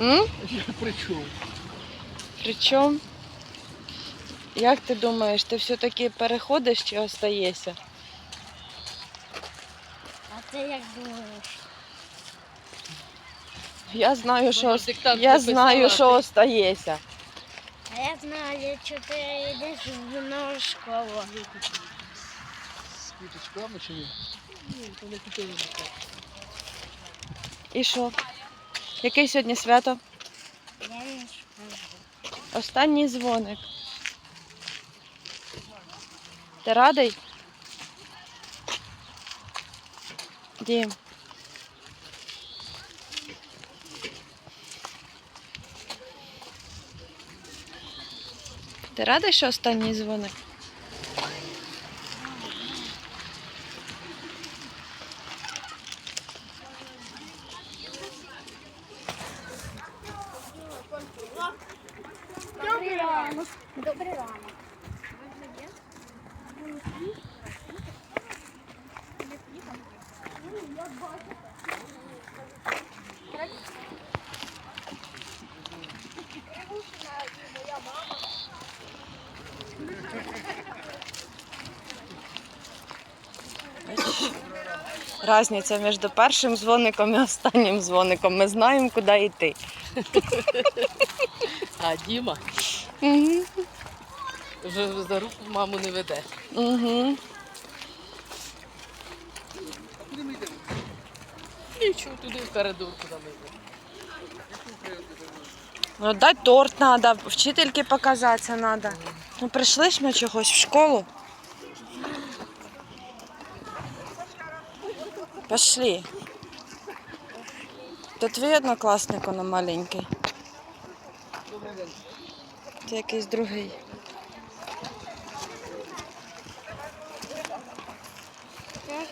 М? Я при чому? Причому? Як ти думаєш, ти все-таки переходиш чи остаєшся? А ти як думаєш? Я знаю, що, ос- я знаю, що остаєшся. А я знаю, що ти йдеш в нову школу. З квіточками чи ні? Ні, то не купили. І що? Яке сьогодні свято? Останній дзвоник. Ти радий? Дім. Ти радий, що останній дзвоник? Добрий ранок. Добрий ранок. Разниця між першим дзвоником і останнім дзвоником. Ми знаємо, куди йти. А Діма Угу. вже за руку маму не веде. Угу. Куди ми йдемо? Нічого туди в коридор, куди ми йдемо. Ну, дати торт треба, вчительки показатися треба. Ну, прийшли ж ми чогось в школу. Пішли. То твій однокласник, воно маленький. Добрий. Це якийсь другий. Я.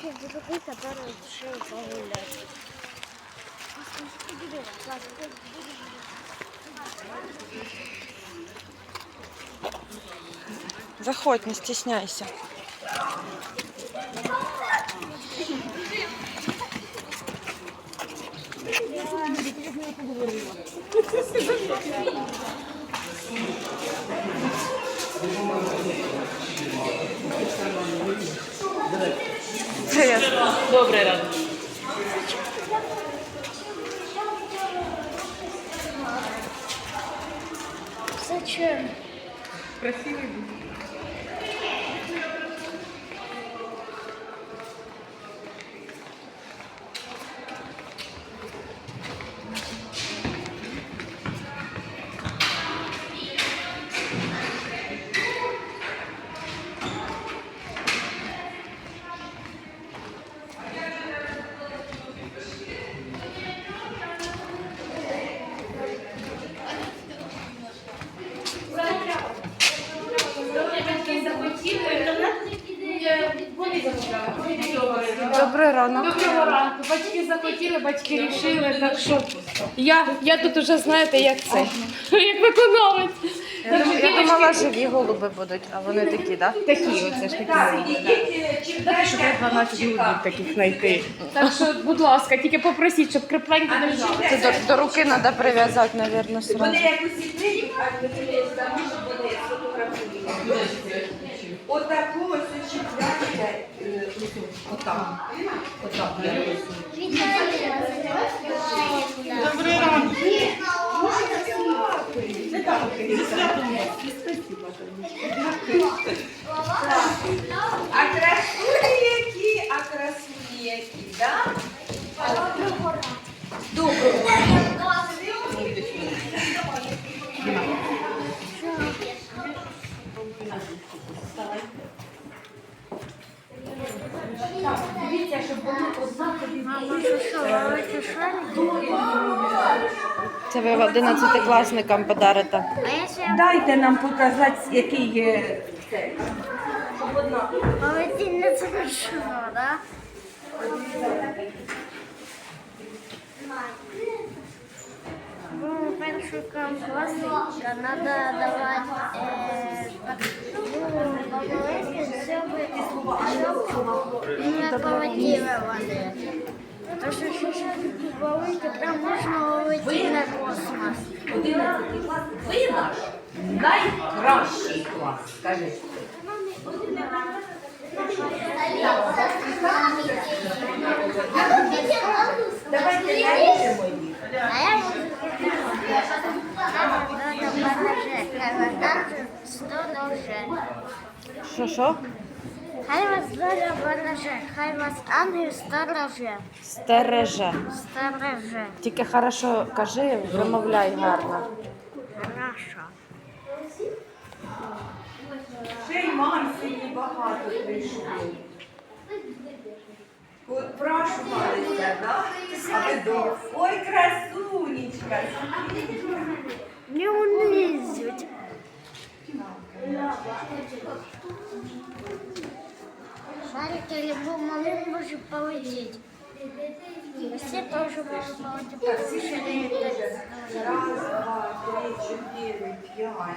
Заходь, не стісняйся. Добрий ранок. Зачем? Красивый був. Добрий ранок. Доброго ранку. Батьки захотіли, батьки рішили, так що я, я тут уже знаєте, як це, як виконавець. Я, дум- я думала, живі голуби будуть, а вони такі, так? Да? Такі оце ж такі. Так, щоб 12 голубів таких знайти. Так що, будь ласка, тільки попросіть, щоб крепленько держали. Це до, до руки треба прив'язати, мабуть, сразу. Вони якось ідею, а не дивись, може вони сфотографують. Отаку ось е, отам. Отам. Добрий ранок. А красуні які, а красуні які, да? Доброго. Це ви 11 класникам подарите. Дайте нам показати, який є цей. ловити не завершила, да? Ну, перший класника треба давати е, ну, не поводили вони. Тому що ще велике, прям можна летіти на космос. 11 клас. Ви наш найкращий клас. Скажи. Давайте наріжемо їх. А я Сто ножей. Що, що? Хай вас доля береже, хай вас ангел стороже, Стереже. стороже. Тільки хорошо кажи, вимовляй гарно. Хорошо. Ще й мам сьогодні багато прийшло. От прашувалися, да? А ви думали, ой, красунечка. Не унизить. Шарики любой малый может полететь. Все тоже могут полететь, Раз, два, три, четыре, п'ять.